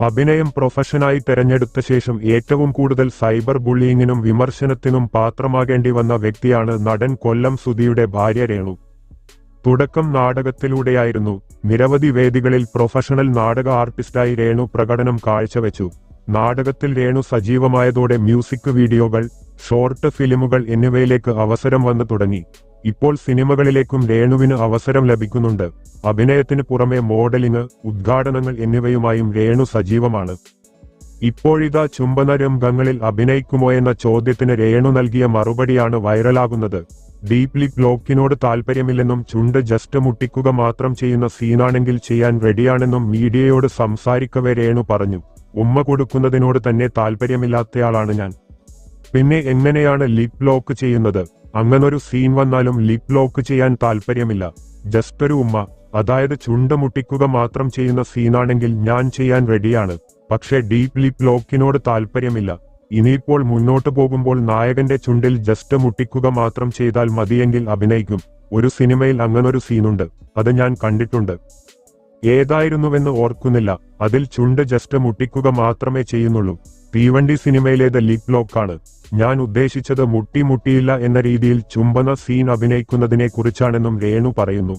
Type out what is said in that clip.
അഭിനയം പ്രൊഫഷനായി തെരഞ്ഞെടുത്ത ശേഷം ഏറ്റവും കൂടുതൽ സൈബർ ബുള്ളിയിങ്ങിനും വിമർശനത്തിനും പാത്രമാകേണ്ടി വന്ന വ്യക്തിയാണ് നടൻ കൊല്ലം സുധിയുടെ ഭാര്യ രേണു. തുടക്കം നാടകത്തിലൂടെയായിരുന്നു. നിരവധി വേദികളിൽ പ്രൊഫഷണൽ നാടക ആർട്ടിസ്റ്റായി രേണു പ്രകടനം കാഴ്ചവെച്ചു. നാടകത്തിൽ രേണു സജീവമായതോടെ മ്യൂസിക് വീഡിയോകൾ ഷോർട്ട് ഫിലിമുകൾ എന്നിവയിലേക്ക് അവസരം വന്നു തുടങ്ങി. ഇപ്പോൾ സിനിമകളിലേക്കും രേണുവിന് അവസരം ലഭിക്കുന്നുണ്ട്. അഭിനയത്തിന് പുറമെ മോഡലിംഗ് ഉദ്ഘാടനങ്ങൾ എന്നിവയുമായും രേണു സജീവമാണ്. ഇപ്പോഴിതാ ചുംബന രംഗങ്ങളിൽ അഭിനയിക്കുമോ എന്ന ചോദ്യത്തിന് രേണു നൽകിയ മറുപടിയാണ് വൈറലാകുന്നത്. ഡീപ്ലി ബ്ലോക്കിനോട് താൽപ്പര്യമില്ലെന്നും ചുണ്ട് ജസ്റ്റ് മുട്ടിക്കുക മാത്രം ചെയ്യുന്ന സീനാണെങ്കിൽ ചെയ്യാൻ റെഡിയാണെന്നും മീഡിയയോട് സംസാരിക്കവേ രേണു പറഞ്ഞു. ഉമ്മ കൊടുക്കുന്നതിനോട് തന്നെ താൽപ്പര്യമില്ലാത്തയാളാണ് ഞാൻ. പിന്നെ എങ്ങനെയാണ് ലിപ് ലോക്ക് ചെയ്യുന്നത്? അങ്ങനൊരു സീൻ വന്നാലും ലിപ് ലോക്ക് ചെയ്യാൻ താല്പര്യമില്ല. ജസ്റ്റ് ഒരു ഉമ്മ. അതായത് ചുണ്ട് മുട്ടിക്കുക മാത്രം ചെയ്യുന്ന സീനാണെങ്കിൽ ഞാൻ ചെയ്യാൻ റെഡിയാണ് പക്ഷേ ഡീപ് ലിപ് ലോക്കിനോട് താല്പര്യമില്ല. ഇനിയിപ്പോൾ മുന്നോട്ട് പോകുമ്പോൾ നായകന്റെ ചുണ്ടിൽ ജസ്റ്റ് മുട്ടിക്കുക മാത്രം ചെയ്താൽ മതിയെങ്കിൽ അഭിനയിക്കും. ഒരു സിനിമയിൽ അങ്ങനൊരു സീനുണ്ട് അത് ഞാൻ കണ്ടിട്ടുണ്ട്. ഏതായിരുന്നുവെന്ന് ഓർക്കുന്നില്ല. അതിൽ ചുണ്ട് ജസ്റ്റ് മുട്ടിക്കുക മാത്രമേ ചെയ്യുന്നുള്ളൂ. തീവണ്ടി സിനിമയിലേത് ലിപ് ലോക്കാണ് ഞാൻ ഉദ്ദേശിച്ചത് മുട്ടി മുട്ടിയില്ല എന്ന രീതിയിൽ ചുംബന സീൻ അഭിനയിക്കുന്നതിനെ കുറിച്ചാണെന്നും രേണു പറയുന്നു.